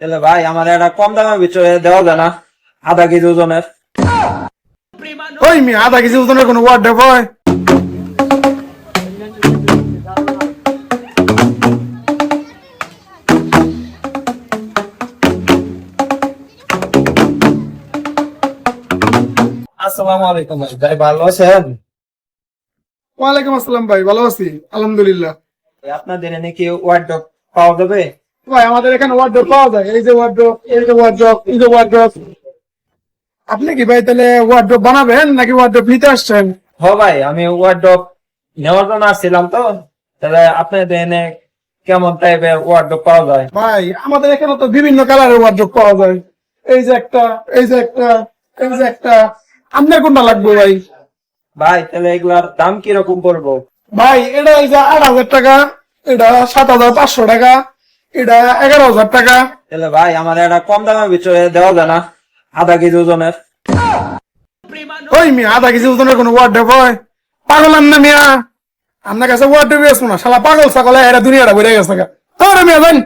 তাহলে ভাই আমার একটা কম দামের ভিতরে দেওয়া যায় না আধা কেজি ওজনের। ওই মি আধা কেজি ওজনের কোনো ওয়ার্ড হয় আসসালামু আলাইকুম ভাই ভাই ভালো আছেন? ওয়ালাইকুম আসসালাম ভাই ভালো আছি আলহামদুলিল্লাহ। আপনাদের এনে কি ওয়ার্ড পাওয়া যাবে? ভাই আমাদের এখানে ওয়ার্ড্রপ পাওয়া যায়। এই যে ওয়ার্ড্রপ এই যে ওয়ার্ড্রপ এই যে ওয়ার্ড্রপ আপনি কি ভাই তাহলে ওয়ার্ড্রপ বানাবেন নাকি ওয়ার্ড্রপ নিতে আসছেন? হ ভাই আমি ওয়ার্ড্রপ নেওয়ার জন্য আসছিলাম তো। তাহলে আপনাদের এনে কেমন টাইপের ওয়ার্ড্রপ পাওয়া যায়? ভাই আমাদের এখানে তো বিভিন্ন কালারের ওয়ার্ড্রপ পাওয়া যায়। এই যে একটা এই যে একটা এই যে একটা। আপনার কোনটা লাগবে ভাই? ভাই তাহলে এগুলার দাম কীরকম পড়ব? ভাই এটা এই যে আট হাজার টাকা এটা সাত হাজার পাঁচশো টাকা। এটা এগারো হাজার টাকা। তাহলে ভাই আমার এটা কম দামের ভিতরে দেওয়া যায় না। আধা কেজি ওজনের। ওই মিয়া আধা কেজি ওজনের কোনো ওয়ার্ড হয় পাগল না মিয়া। আপনার কাছে ওয়ার্ড আছে না। শালা পাগল ছাগলে এরা দুনিয়াটা বেড়ে গেছে। আরে মিয়া জান।